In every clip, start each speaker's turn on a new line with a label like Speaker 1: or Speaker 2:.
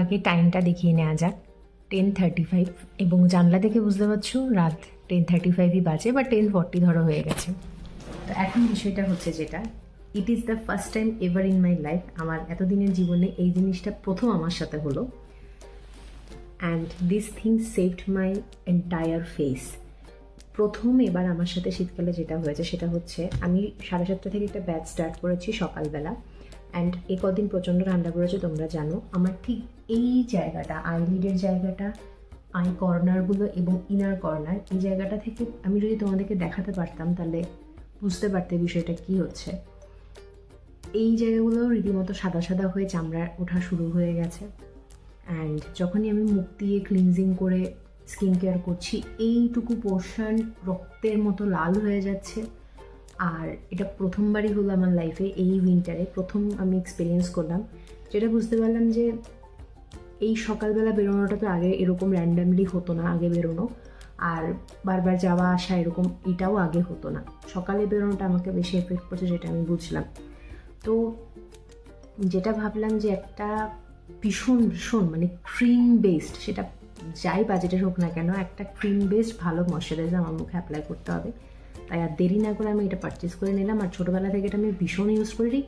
Speaker 1: আগে টাইমটা দেখিয়ে নেওয়া যাক। টেন থার্টি ফাইভ এবং জানলা দেখে বুঝতে পারছ, রাত টেন থার্টি ফাইভই বাজে বা টেন ফর্টি ধরো হয়ে গেছে। তো এখন বিষয়টা হচ্ছে যেটা it is the first time ever in my life আমার এতদিনের জীবনে এই জিনিসটা প্রথম আমার সাথে হলো। And this thing saved my entire face প্রথম এবার আমার সাথে শীতকালে যেটা হয়েছে সেটা হচ্ছে, আমি সাড়ে সাতটা থেকে একটা ব্যাচ স্টার্ট করেছি সকালবেলা। অ্যান্ড এ কদিন প্রচণ্ড ঠান্ডা পড়েছে তোমরা জানো। আমার ঠিক এই জায়গাটা আইলিডের জায়গাটা, আই কর্নারগুলো এবং ইনার কর্নার এই জায়গাটা থেকে আমি যদি তোমাদেরকে দেখাতে পারতাম, তাহলে বুঝতে পারতে বিষয়টা কি হচ্ছে। এই জায়গাগুলো রীতিমতো সাদা সাদা হয়ে চামড়া ওঠা শুরু হয়ে গেছে। অ্যান্ড যখনই আমি মুখ দিয়ে ক্লিনজিং করে স্কিন কেয়ার করছি, এইটুকু পোর্শন রক্তের মতো লাল হয়ে যাচ্ছে। আর এটা প্রথমবারই হলো আমার লাইফে এই উইন্টারে প্রথম আমি এক্সপিরিয়েন্স করলাম। যেটা বুঝতে পারলাম যে এই সকালবেলা বেরোনোটা তো আগে এরকম র্যান্ডামলি হতো না, আগে বেরোনো। আর বারবার যাওয়া, আসা এরকম এটাও আগে হতো না। সকালে বেরোনোটা আমাকে বেশি এফেক্ট করছে যেটা আমি বুঝলাম। তো যেটা ভাবলাম যে একটা ভীষণ ভীষণ মানে ক্রিম বেসড সেটা যাই বাজেটের হোক না কেন, একটা ক্রিম বেসড ভালো ময়শ্চারাইজার আমার মুখে অ্যাপ্লাই করতে হবে। তাই আর দেরি না করে আমি এটা পারচেস করে নিলাম। আর ছোটোবেলা থেকে এটা আমি ভীষণ ইউজ করি।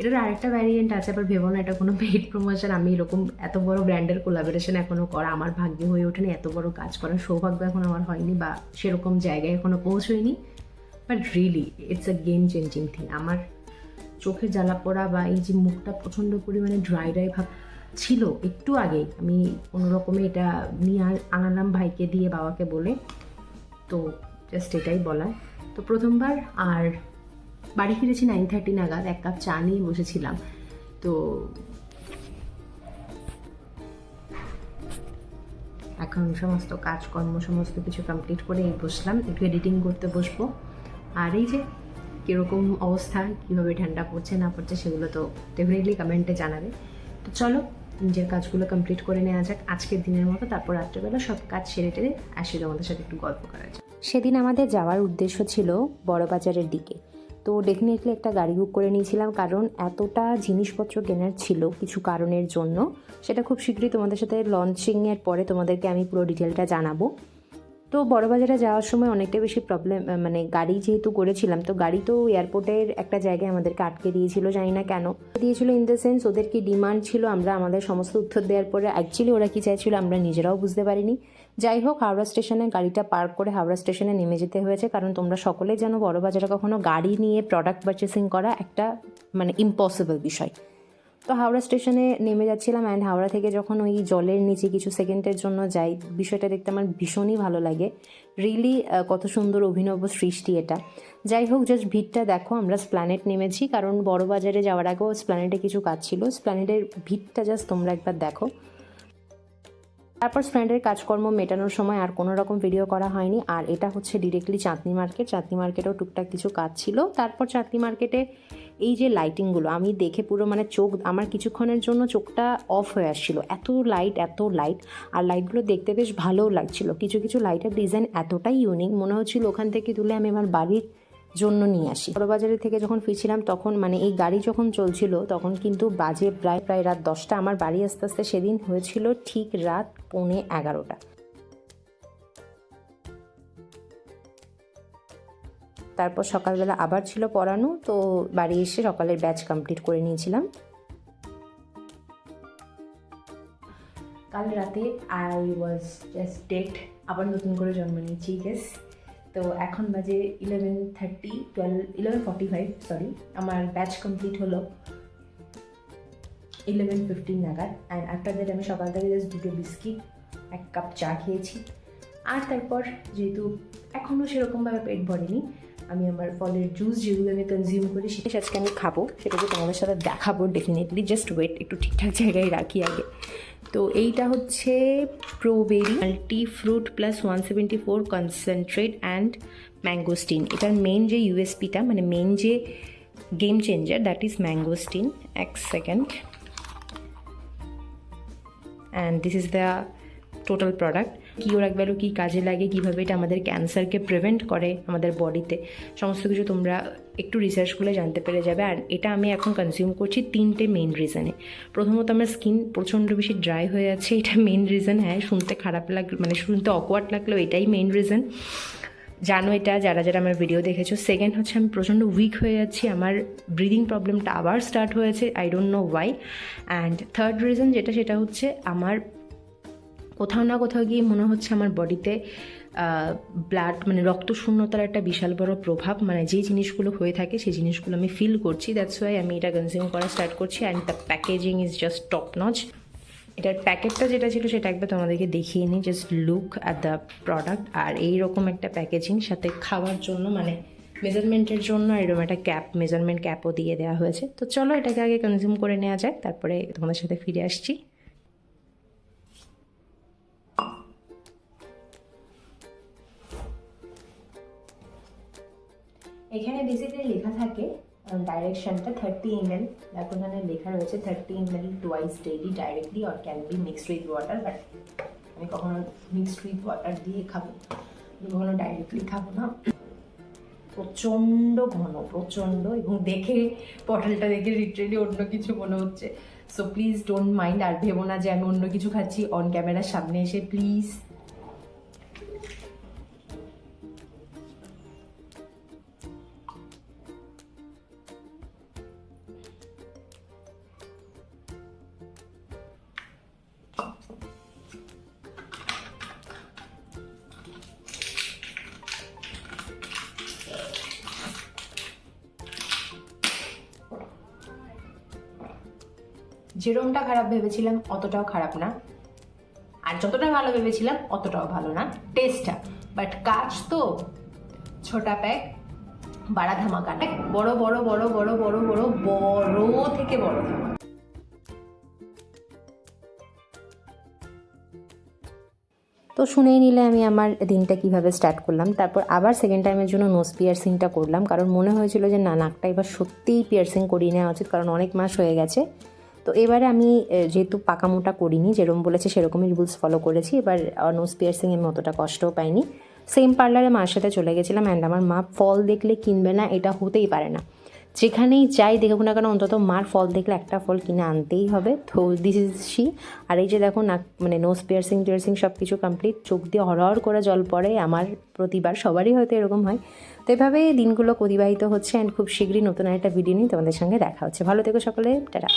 Speaker 1: এটার আরেকটা ভ্যারিয়েন্ট আছে, আবার ভেবো না, এটা কোনো পেইড প্রমোশন আমি এরকম এত বড় ব্র্যান্ডের কোলাবোরেশন এখনও করা, আমার ভাগ্যে হয়ে ওঠেনি। এত বড় কাজ করার সৌভাগ্য এখন আমার হয়নি বা সেরকম জায়গায় এখনও পৌঁছয়নি। But really it's a game changing thing আমার চোখে জ্বালা পড়া বা এই যে মুখটা প্রচণ্ড পরিমাণে ড্রাই ড্রাই ভাব ছিল একটু আগে আমি কোনো রকমে এটা নিয়ে আনালাম ভাইকে দিয়ে, বাবাকে বলে। তো জাস্ট এটাই বলা তো প্রথমবার আর বাড়ি ফিরেছি নাইন থার্টি নাগাদ, এক কাপ চা নিয়ে বসেছিলাম। তো এখন সমস্ত কাজকর্ম, সমস্ত কিছু কমপ্লিট করে এই বসলাম। একটু এডিটিং করতে বসবো। আর এই যে কীরকম অবস্থা, কীভাবে ঠান্ডা পড়ছে, না পড়ছে, সেগুলো তো ডেফিনেটলি কমেন্টে জানাবে। তো চলো, নিজের কাজগুলো কমপ্লিট করে নেওয়া যাক। আজকের দিনের মতো, তারপর রাত্রেবেলা সব কাজ সেরে টেরে আসি তোমাদের সাথে একটু গল্প করা যাক
Speaker 2: সেদিন আমাদের যাওয়ার উদ্দেশ্য ছিল বড়বাজারের দিকে। তো ডেফিনেটলি একটা গাড়ি বুক করে নিয়েছিলাম, কারণ এতটা জিনিসপত্র কেনার ছিল কিছু কারণের জন্য। সেটা খুব শীঘ্রই তোমাদের সাথে লঞ্চিংয়ের পরে তোমাদেরকে আমি পুরো ডিটেলটা জানাব। তো বড়বাজারে যাওয়ার সময় অনেকটা বেশি প্রবলেম মানে গাড়ি যেহেতু করেছিলাম, তো গাড়ি তো এয়ারপোর্টের একটা জায়গায় আমাদেরকে আটকে দিয়েছিল, জানি না কেন। দিয়েছিল ইন দ্য সেন্স ওদের কি ডিমান্ড ছিল, আমরা আমাদের সমস্ত উত্তর দেওয়ার পরে অ্যাকচুয়ালি ওরা কি চাইছিল আমরা নিজেরাও বুঝতে পারিনি। যাই হোক হাওড়া স্টেশনে গাড়িটা পার্ক করে হাওড়া স্টেশনে নেমে যেতে হয়েছে। কারণ তোমরা সকলেই জানো, বড়বাজারে কখনো গাড়ি নিয়ে প্রোডাক্ট পারচেসিং করা একটা মানে ইম্পসিবল বিষয়। তো হাওড়া স্টেশনে নেমে যাচ্ছিলাম অ্যান্ড হাওড়া থেকে যখন ওই জলের নিচে কিছু সেকেন্ডের জন্য যাই, বিষয়টা দেখতে আমার ভীষণই ভালো লাগে। রিয়েলি কত সুন্দর অভিনব সৃষ্টি এটা। যাই হোক জাস্ট ভিড়টা দেখো, আমরা স্প্ল্যানেট নেমেছি। কারণ বড় বাজারে যাওয়ার আগেও স্প্ল্যানেটে কিছু কাজ ছিল। স্প্ল্যানেটের ভিড়টা জাস্ট তোমরা একবার দেখো। তারপর স্প্ল্যানেটের কাজকর্ম মেটানোর সময় আর কোনো রকম ভিডিও করা হয়নি। আর এটা হচ্ছে ডিরেক্টলি চাঁদনি মার্কেট চাঁদনি মার্কেটেও টুকটাক কিছু কাজ ছিল। তারপর চাঁদনি মার্কেটে এই যে লাইটিংগুলো আমি দেখে পুরো মানে চোখ, আমার কিছুক্ষণের জন্য চোখটা অফ হয়ে আসছিল। এত লাইট এত লাইট আর লাইটগুলো দেখতে বেশ ভালোও লাগছিল। কিছু কিছু লাইটের ডিজাইন এতটাই ইউনিক মনে হচ্ছিল ওখান থেকে তুলে আমি আমার বাড়ির জন্য নিয়ে আসি। বড়বাজারে থেকে যখন ফিরছিলাম, তখন মানে এই গাড়ি যখন চলছিল, তখন কিন্তু বাজে প্রায় প্রায় রাত দশটা। আমার বাড়ি আস্তে আস্তে সেদিন হয়েছিল ঠিক রাত পৌনে এগারোটা। তারপর সকালবেলা আবার ছিল পড়ানো, তো বাড়ি এসে সকালের ব্যাচ কমপ্লিট করে নিয়েছিলাম।
Speaker 1: কাল রাতে আই ওয়াজ জাস্ট ডেট আবার নতুন করে জন্ম নিয়েছি গেস তো এখন বাজে eleven thirty twelve eleven forty five sorry আমার ব্যাচ কমপ্লিট হলো ইলেভেন ফিফটিন নাগাদ অ্যান্ড আফটার দ্যাট আমি সকাল থেকে জাস্ট দুটো বিস্কিট, এক কাপ চা খেয়েছি। আর তারপর যেহেতু এখনও সেরকমভাবে পেট ভরেনি, আমি আমার ফলের জুস যেগুলো আমি কনজিউম করি সেটা আজকে আমি খাব, সেটাকে তোমাদের সাথে দেখাবো ডেফিনেটলি জাস্ট ওয়েট একটু ঠিকঠাক জায়গায় রাখি আগে। তো এইটা হচ্ছে প্রোবেরি multi fruit plus one seventy four concentrate and mangosteen এটার মেন যে ইউএসপিটা মানে মেন যে game changer that is mangosteen এক second and this is the
Speaker 2: total product কী ওর একবারও কী কাজে লাগে, কীভাবে এটা আমাদের ক্যান্সারকে প্রিভেন্ট করে আমাদের বডিতে, সমস্ত কিছু তোমরা একটু রিসার্চ করলে জানতে পেরে যাবে। আর এটা আমি এখন কনজিউম করছি তিনটে মেন রিজনে প্রথমত আমার স্কিন প্রচণ্ড বেশি ড্রাই হয়ে যাচ্ছে এটা মেন রিজন হ্যাঁ শুনতে খারাপ লাগল মানে শুনতে অকওয়ার্ড লাগলেও এটাই মেন রিজন জানো এটা, যারা যারা আমার ভিডিও দেখেছ। সেকেন্ড হচ্ছে আমি প্রচণ্ড উইক হয়ে যাচ্ছি আমার ব্রিদিং প্রবলেমটা আবার স্টার্ট হয়েছে I don't know why and third reason যেটা, সেটা হচ্ছে আমার কোথাও না কোথাও গিয়ে মনে হচ্ছে আমার বডিতে ব্লাড মানে রক্ত শূন্যতার একটা বিশাল বড় প্রভাব। মানে যে জিনিসগুলো হয়ে থাকে সেই জিনিসগুলো আমি ফিল করছি। দ্যাটস ওয়াই আমি এটা কনজিউম করা স্টার্ট করছি and the packaging is just top notch এটার প্যাকেটটা যেটা ছিল সেটা একবার তোমাদেরকে দেখিয়ে নিই। Just look at the product আর এই রকম একটা প্যাকেজিং সাথে খাওয়ার জন্য মানে মেজারমেন্টের জন্য এরকম একটা ক্যাপ মেজারমেন্ট ক্যাপও দিয়ে দেওয়া হয়েছে। তো চলো এটাকে আগে কনজিউম করে নেওয়া যাক। তারপরে তোমাদের সাথে ফিরে আসছি।
Speaker 1: এখানে বেসিক্যালি লেখা থাকে ডাইরেকশনটা থার্টি এম এল দেখো এখানে লেখা রয়েছে thirty M L twice daily directly or can be mixed with water but আমি কখনো মিক্সড উইথ ওয়াটার দিয়ে খাব কখনো ডাইরেক্টলি খাব না। প্রচণ্ড ঘন, প্রচণ্ড, এবং দেখে, পটলটা দেখে লিটারেলি অন্য কিছু মনে হচ্ছে। সো প্লিজ ডোন্ট মাইন্ড আর ভেবো না যে আমি অন্য কিছু খাচ্ছি অন ক্যামেরার সামনে এসে প্লিজ যেরমটা খারাপ ভেবেছিলাম, অতটাও খারাপ না। আর যতটা ভালো ভেবেছিলাম, অতটাও ভালো না। টেস্টটা বাট কাজ তো, ছোটা প্যাক, বাড়া ধামাকা। না বড় বড় বড় বড় বড় বড় বড় থেকে বড়
Speaker 2: তো শুনেই নিলে আমি আমার দিনটা কীভাবে স্টার্ট করলাম। তারপর আবার সেকেন্ড টাইমের জন্য নোজ পিয়ার্সিংটা করলাম। কারণ মনে হয়েছিল যে, না, নাকটা এবার সত্যিই পিয়ার্সিং করিয়ে নেওয়া উচিত। কারণ অনেক মাস হয়ে গেছে। তো এবারে আমি যেহেতু পাকামোটা করিনি, যেরকম বলেছে সেরকমই রুলস ফলো করেছি। এবার নোজ পিয়ার্সিং আমি অতটা কষ্টও পাইনি। সেম পার্লারে মার সাথে চলে গেছিলাম অ্যান্ড আমার মা ফল দেখলে কিনবে না, এটা হতেই পারে না। যেখানেই যাই দেখুক না কেন, অন্তত মার ফল দেখলে একটা ফল কিনে আনতেই হবে। তো দিস ইজ শি আর এই যে দেখো না মানে নোজ পিয়ার্সিং টিয়ার্সিং সব কিছু কমপ্লিট চোখ দিয়ে হরহর করে জল পড়ে, আমার প্রতিবার সবারই হয়তো এরকম হয়। তো এভাবে দিনগুলো অতিবাহিত হচ্ছে অ্যান্ড খুব শীঘ্রই নতুন একটা ভিডিও নিয়ে তোমাদের সঙ্গে দেখা হচ্ছে। ভালো থেকো সকলে, টাটা।